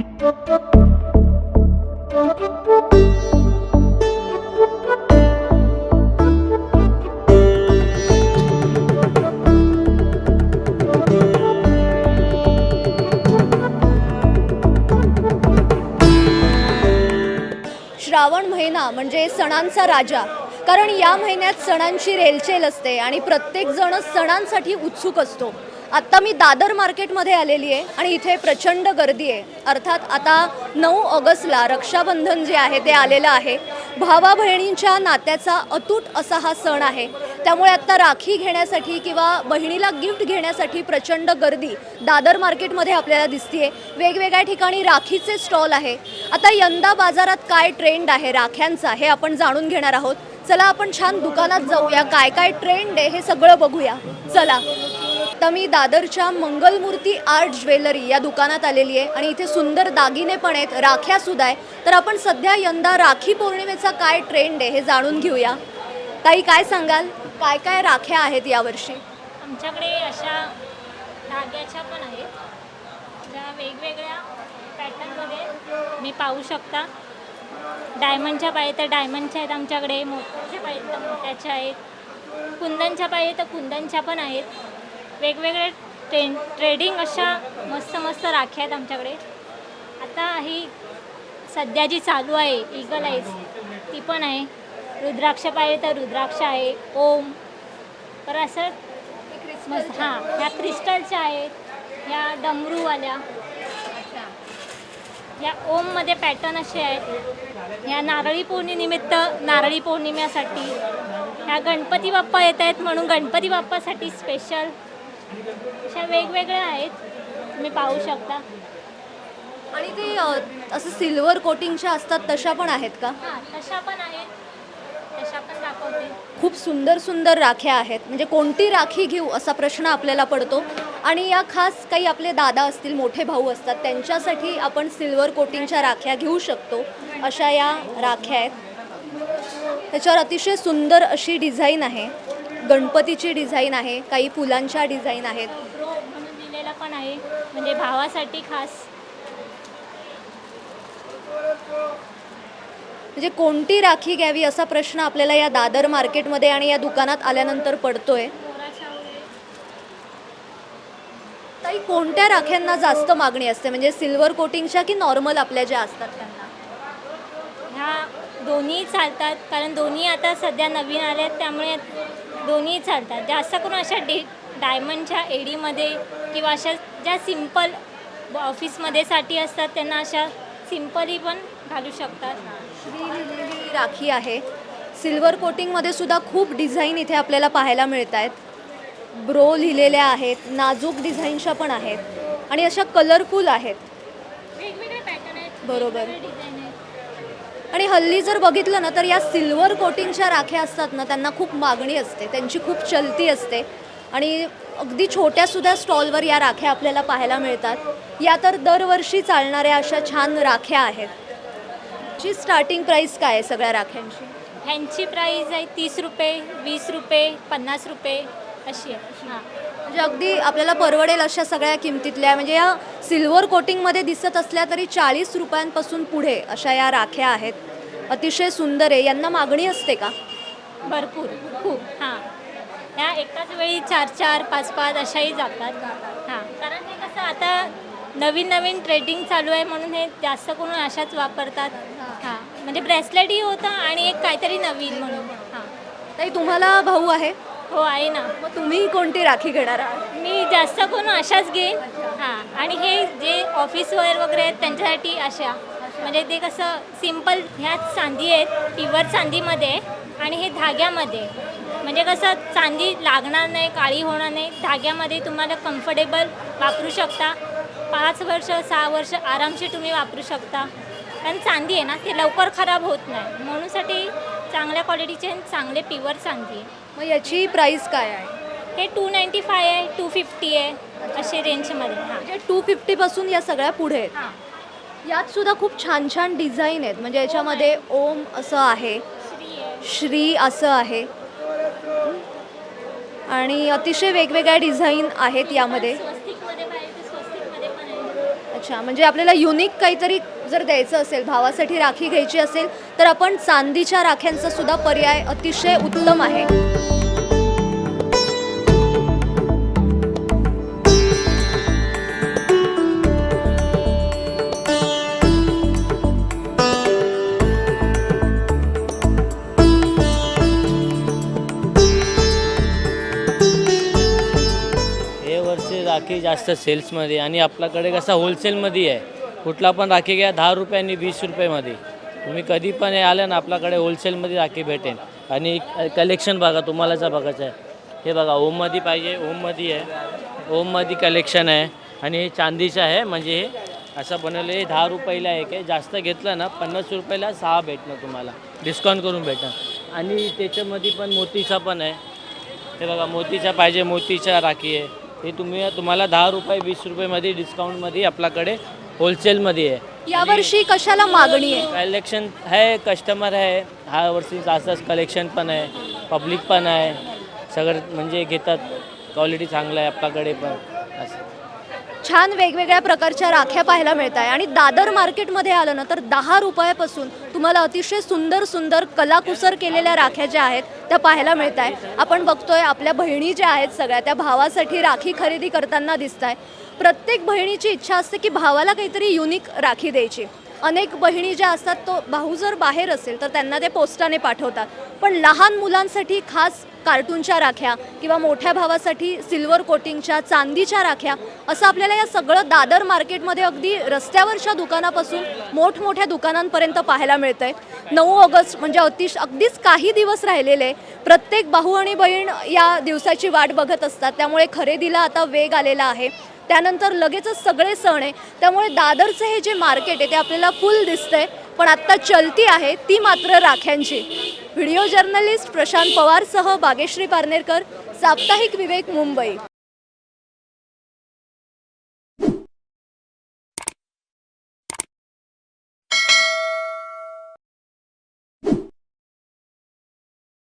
श्रावण महिना म्हणजे सणांचा राजा. कारण या महिन्यात सणांची रेलचेल असते आणि प्रत्येकजण सणांसाठी उत्सुक असतो. आत्ता मी दादर मार्केटमध्ये आलेली आहे आणि इथे प्रचंड गर्दी आहे. अर्थात आता नऊ ऑगस्टला रक्षाबंधन जे आहे ते आलेलं आहे. भावा बहिणींच्या नात्याचा अतूट असा हा सण आहे. त्यामुळे आत्ता राखी घेण्यासाठी किंवा बहिणीला गिफ्ट घेण्यासाठी प्रचंड गर्दी दादर मार्केटमध्ये आपल्याला दिसतीये. वेगवेगळ्या ठिकाणी राखीचे स्टॉल आहे. आता यंदा बाजारात काय ट्रेंड आहे? राख्यांचा हे आपण जाणून घेणार आहोत. चला आपण छान दुकानात जाऊया. काय काय ट्रेंड आहे हे सगळं बघूया. चला. आता मी दादरच्या मंगलमूर्ती आर्ट ज्वेलरी या दुकानात आलेली आहे आणि इथे सुंदर दागिने पण आहेत राख्या सुद्धा आहे तर आपण सध्या यंदा राखी पौर्णिमेचा काय ट्रेंड आहे हे जाणून घेऊया. ताई काय सांगाल? काय काय राख्या आहेत यावर्षी? आमच्याकडे अशा धाग्याच्या पण आहेत. ज्या वेगवेगळ्या पॅटर्नमध्ये मी पाहू शकता. डायमंडच्या पाहिजे तर डायमंडच्या आहेत आमच्याकडे मोत्याच्या पाहिजे तर मोत्याच्या आहेत. कुंदनच्या पाहिजे तर कुंदनच्या पण आहेत. वेगवेगळे ट्रेन ट्रेडिंग अशा मस्त मस्त राख्या आहेत आमच्याकडे. आता ही सध्या जी चालू आहे इगल आईज ती पण आहे. रुद्राक्ष पाहिजे तर रुद्राक्ष आहे ओम. तर असं मस्त हां ह्या क्रिस्टलच्या आहेत ह्या डमरूवाल्या. या ओममध्ये पॅटर्न असे आहेत. ह्या नारळी पौर्णिमेनिमित्त नारळी पौर्णिमेसाठी ह्या गणपती बाप्पा येत आहेत म्हणून गणपती बाप्पासाठी स्पेशल अशा वेगवेगळ्या आहेत. तुम्ही पाहू शकता. आणि ते अ, असं सिल्वर कोटिंगच्या असतात तशा पण आहेत का? हां तशा पण आहेत. तशा पण दाखवते. खूप सुंदर सुंदर राख्या आहेत. म्हणजे कोणती राखी घेऊ असा प्रश्न आपल्याला पडतो. आणि या खास काही आपले दादा असतील मोठे भाऊ असतात त्यांच्यासाठी आपण सिल्वर कोटिंगच्या राख्या घेऊ शकतो. अशा या राख्या आहेत. त्याच्यावर अतिशय सुंदर अशी डिझाईन आहे. गणपतीची डिझाईन आहे काही फुलांच्या डिझाईन आहेत. म्हणून दिलेला पण आहे म्हणजे भावासाठी खास. म्हणजे कोणती राखी घ्यावी असा प्रश्न आपल्याला या दादर मार्केटमध्ये आणि या दुकानात आल्यानंतर पडतोय. ताई कोणत्या राख्यांना जास्त मागणी असते? म्हणजे सिल्वर कोटिंगच्या की नॉर्मल आपल्या ज्या असतात त्यांना? ह्या दोन्ही चालतात कारण दोन्ही आता सध्या नवीन आले आहेत त्यामुळे दोन्ही चालतात. जास्त करून अशा डी डायमंडच्या एडीमध्ये किंवा अशा ज्या सिंपल ऑफिसमध्ये साठी असतात त्यांना अशा सिम्पली पण घालू शकतात. लिहिलेली राखी आहे. सिल्वर कोटिंगमध्ये सुद्धा खूप डिझाईन इथे आपल्याला पाहायला मिळत आहेत. ब्रो लिहिलेल्या आहेत नाजूक डिझाईनच्या पण आहेत आणि अशा कलरफुल आहेत. वेगवेगळे पॅटर्न आहेत. बरोबर. आणि हल्ली जर बघितलं ना तर या सिल्वर कोटिंगच्या राख्या असतात ना त्यांना खूप मागणी असते त्यांची खूप चलती असते. आणि अगदी छोट्यासुद्धा स्टॉलवर या राख्या आपल्याला पाहायला मिळतात. या तर दरवर्षी चालणाऱ्या अशा छान राख्या आहेत. ची स्टार्टिंग प्राईस काय आहे सगळ्या राख्यांची? ह्यांची प्राईज आहे तीस रुपये वीस रुपये पन्नास रुपये. अशी आहे. हां. म्हणजे अगदी आपल्याला परवडेल अशा सगळ्या किमतीतल्या म्हणजे या सिल्वर कोटिंगमध्ये दिसत असल्या तरी चाळीस रुपयांपासून पुढे अशा या राख्या आहेत. अतिशय सुंदर आहे. यांना मागणी असते का? भरपूर. खूप. हां. ह्या एकाच वेळी चार चार पाच पाच अशाही जातात. हां. कारण हे कसं आता नवीन नवीन ट्रेडिंग चालू आहे म्हणून हे जास्त करून अशाच वापरतात. हां. म्हणजे ब्रेसलेटही होतं आणि एक काहीतरी नवीन म्हणून. हां. ताई तुम्हाला भाऊ आहे? हो आहे ना. मग तुम्ही कोणती राखी घेणार आहात? मी जास्त करून अशाच घेईन. हां आणि हे जे ऑफिस वेअर वगैरे आहेत त्यांच्यासाठी अशा. म्हणजे ते कसं सिंपल ह्याच चांदी आहेत प्युअर चांदीमध्ये आणि हे धाग्यामध्ये. म्हणजे कसं चांदी लागणार नाही काळी होणार नाही धाग्यामध्ये तुम्हाला कम्फर्टेबल वापरू शकता. पाच वर्ष सहा वर्ष आरामशीर तुम्ही वापरू शकता. कारण चांदी आहे ना ते लवकर खराब होत नाही. म्हणूनसाठी चांगल्या क्वालिटीचे चांगले प्युअर चांदी आहे. मग याची प्राईस काय आहे? हे टू नाईंटी फाय आहे टू फिफ्टी आहे असे रेंजमध्ये हां. म्हणजे टू फिफ्टीपासून या सगळ्या पुढे आहेत. हां. यात सुद्धा खूप छान छान डिझाईन आहेत. म्हणजे याच्यामध्ये ओम असं आहे श्री आहे श्री असं आहे. आणि अतिशय वेगवेगळ्या डिझाईन आहेत यामध्ये. स्वस्तिकमध्ये पाहिजे तर स्वस्तिकमध्ये पण आहे. अच्छा म्हणजे आपल्याला युनिक काहीतरी जर द्यायचं असेल भावासाठी राखी घ्यायची असेल तर आपण चांदीच्या राख्यांचा सुद्धा पर्याय अतिशय उत्तम आहे. राखी जास्त सेल्समध्ये आणि आपल्याकडे कसं होलसेलमध्ये आहे. कुठला पण राखी घ्या दहा रुपये आणि वीस रुपयेमध्ये. तुम्ही कधी पण हे आलं ना आपल्याकडे होलसेलमध्ये राखी भेटेल आणि कलेक्शन बघा तुम्हाला जर बघायचं आहे. हे बघा ओममध्ये पाहिजे ओममध्ये आहे. ओममध्ये कलेक्शन आहे. आणि हे चांदीचं आहे म्हणजे हे असं बनवलं हे दहा रुपयाला एक आहे. जास्त घेतलं ना पन्नास रुपयाला सहा भेटणार तुम्हाला. डिस्काउंट करून भेटणार. आणि त्याच्यामध्ये पण मोतीचा पण आहे. हे बघा मोतीचा पाहिजे मोतीच्या राखी आहे. हे तुम्ही तुम्हाला दहा रुपये वीस रुपयेमध्ये डिस्काउंटमध्ये आपल्याकडे होलसेलमध्ये आहे. यावर्षी कशाला मागणी आहे? कलेक्शन आहे कस्टमर आहे. ह्या वर्षी असंच कलेक्शन पण आहे पब्लिक पण आहे. सगळं म्हणजे घेतात. क्वालिटी चांगलं आहे आपल्याकडे पण. असं. छान वेगवेगळ्या प्रकारच्या राख्या पाहायला मिळत आहे आणि दादर मार्केटमध्ये आलं ना तर दहा रुपयापासून तुम्हाला अतिशय सुंदर सुंदर कलाकुसर केलेल्या राख्या ज्या आहेत त्या पाहायला मिळत आहे आपण बघतोय आपल्या बहिणी ज्या आहेत सगळ्या त्या भावासाठी राखी खरेदी करताना दिसत आहे प्रत्येक बहिणीची इच्छा असते की भावाला काहीतरी युनिक राखी द्यायची. अनेक बहिणी ज्या असतात तो भाऊ जर बाहेर असेल तर त्यांना ते पोस्टाने पाठवतात. पण लहान मुलांसाठी खास कार्टूनच्या राख्या किंवा मोठ्या भावासाठी सिल्वर कोटिंगच्या चांदीच्या राख्या असं आपल्याला या सगळं दादर मार्केटमध्ये अगदी रस्त्यावरच्या दुकानापासून मोठमोठ्या दुकानांपर्यंत पाहायला मिळतं आहे नऊ ऑगस्ट म्हणजे अतिश अगदीच काही दिवस राहिलेले आहे. प्रत्येक भाऊ आणि बहीण या दिवसाची वाट बघत असतात. त्यामुळे खरेदीला आता वेग आलेला आहे. त्यानंतर लगेचच सगळे सण आहे. त्यामुळे दादरचं हे जे मार्केट आहे ते आपल्याला फुल दिसतंय. पण आत्ता चलती आहे ती मात्र राख्यांची. व्हिडिओ जर्नलिस्ट प्रशांत पवारसह बागेश्री पारनेरकर साप्ताहिक विवेक मुंबई.